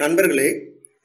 நண்பர்களே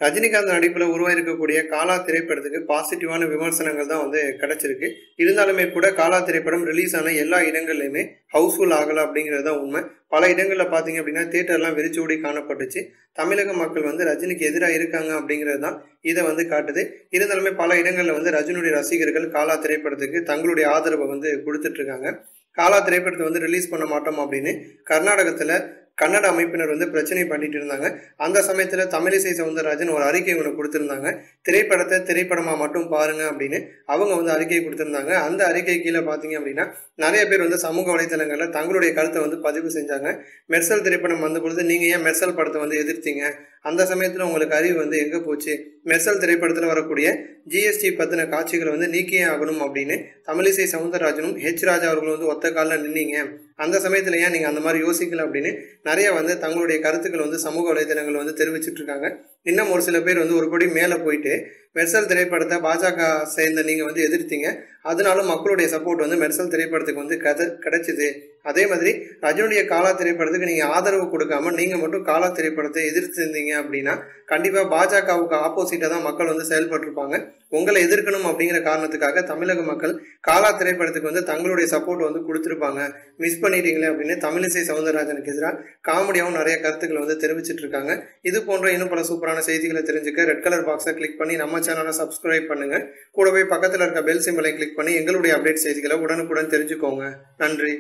ரஜினிகாந்த் நடிப்பில் உருவாயிருக்கக்கூடிய காலா திரைப்படத்துக்கு பாசிட்டிவான விமர்சனங்கள் தான் வந்து கிடச்சிருக்கு. இருந்தாலுமே கூட காலா திரைப்படம் ரிலீஸ் ஆன எல்லா இடங்கள்லையுமே ஹவுஸ்ஃபுல் ஆகலை அப்படிங்கிறது தான் உண்மை. பல இடங்களில் பார்த்தீங்க அப்படின்னா தேட்டர்லாம் வெறிச்சோடி காணப்பட்டுச்சு. தமிழக மக்கள் வந்து ரஜினிக்கு எதிராக இருக்காங்க அப்படிங்கிறது தான் இதை வந்து காட்டுது. இருந்தாலுமே பல இடங்களில் வந்து ரஜினியுடைய ரசிகர்கள் காலா திரைப்படத்துக்கு தங்களுடைய ஆதரவை வந்து கொடுத்துட்ருக்காங்க காலா திரைப்படத்தை வந்து ரிலீஸ் பண்ண மாட்டோம் அப்படின்னு கர்நாடகத்தில் கன்னட அமைப்பினர் வந்து பிரச்சனை பண்ணிட்டு இருந்தாங்க. அந்த சமயத்தில் தமிழிசை சவுந்தரராஜன் ஒரு அறிக்கை ஒன்று கொடுத்துருந்தாங்க. திரைப்படத்தை திரைப்படமாக மட்டும் பாருங்க அப்படின்னு அவங்க வந்து அறிக்கை கொடுத்துருந்தாங்க. அந்த அறிக்கை கீழே பார்த்தீங்க அப்படின்னா நிறைய பேர் வந்து சமூக வலைத்தளங்களில் தங்களுடைய கருத்தை வந்து பதிவு செஞ்சாங்க. மெர்சல் திரைப்படம் வந்த பொழுது நீங்கள் ஏன் மெர்சல் படத்தை வந்து எதிர்த்தீங்க? அந்த சமயத்தில் உங்களுக்கு அறிவு வந்து எங்கே போச்சு? மெர்சல் திரைப்படத்தில் வரக்கூடிய ஜிஎஸ்டி பற்றின காட்சிகளை வந்து நீக்கியே ஆகணும் அப்படின்னு தமிழிசை சவுந்தரராஜனும் ஹெச் ராஜா அவர்களும் வந்து ஒத்த காலில் நின்னீங்க. அந்த சமயத்தில் ஏன் நீங்கள் அந்த மாதிரி யோசிக்கல அப்படின்னு நிறைய வந்து தங்களுடைய கருத்துக்கள் வந்து சமூக வலைதளங்கள் வந்து தெரிவிச்சிட்ருக்காங்க இன்னும் ஒரு சில பேர் வந்து ஒரு படி மேலே போயிட்டு மெர்சல் திரைப்படத்தை பாஜக சேர்ந்த நீங்கள் வந்து எதிர்த்தீங்க. அதனால மக்களுடைய சப்போர்ட் வந்து மெர்சல் திரைப்படத்துக்கு வந்து கதை கிடைச்சிது. அதே மாதிரி ரஜினியுடைய காலா திரைப்படத்துக்கு நீங்கள் ஆதரவு கொடுக்காம நீங்கள் மட்டும் காலா திரைப்படத்தை எதிர்த்திருந்தீங்க அப்படின்னா கண்டிப்பாக பாஜகவுக்கு ஆப்போசிட்டாக தான் மக்கள் வந்து செயல்பட்டிருப்பாங்க. உங்களை எதிர்க்கணும் அப்படிங்கிற காரணத்துக்காக தமிழக மக்கள் காலா திரைப்படத்துக்கு வந்து தங்களுடைய சப்போர்ட் வந்து கொடுத்துருப்பாங்க. மிஸ் பண்ணிட்டீங்களே அப்படின்னு தமிழிசை சவுந்தரராஜனுக்கு எதிராக காமெடியாகவும் நிறைய கருத்துக்களை வந்து தெரிவிச்சிட்டு இருக்காங்க. இது போன்ற இன்னும் பல சூப்பரான செய்திகளை தெரிஞ்சுக்க ரெட் கலர் பாக்ஸை கிளிக் பண்ணி நம்ம சேனலை சப்ஸ்கிரைப் பண்ணுங்க. கூடவே பக்கத்தில் இருக்க பெல் சிம்பிளை கிளிக் பண்ணி எங்களுடைய அப்டேட் செய்திகளை உடனுக்குடன் தெரிஞ்சுக்கோங்க. நன்றி.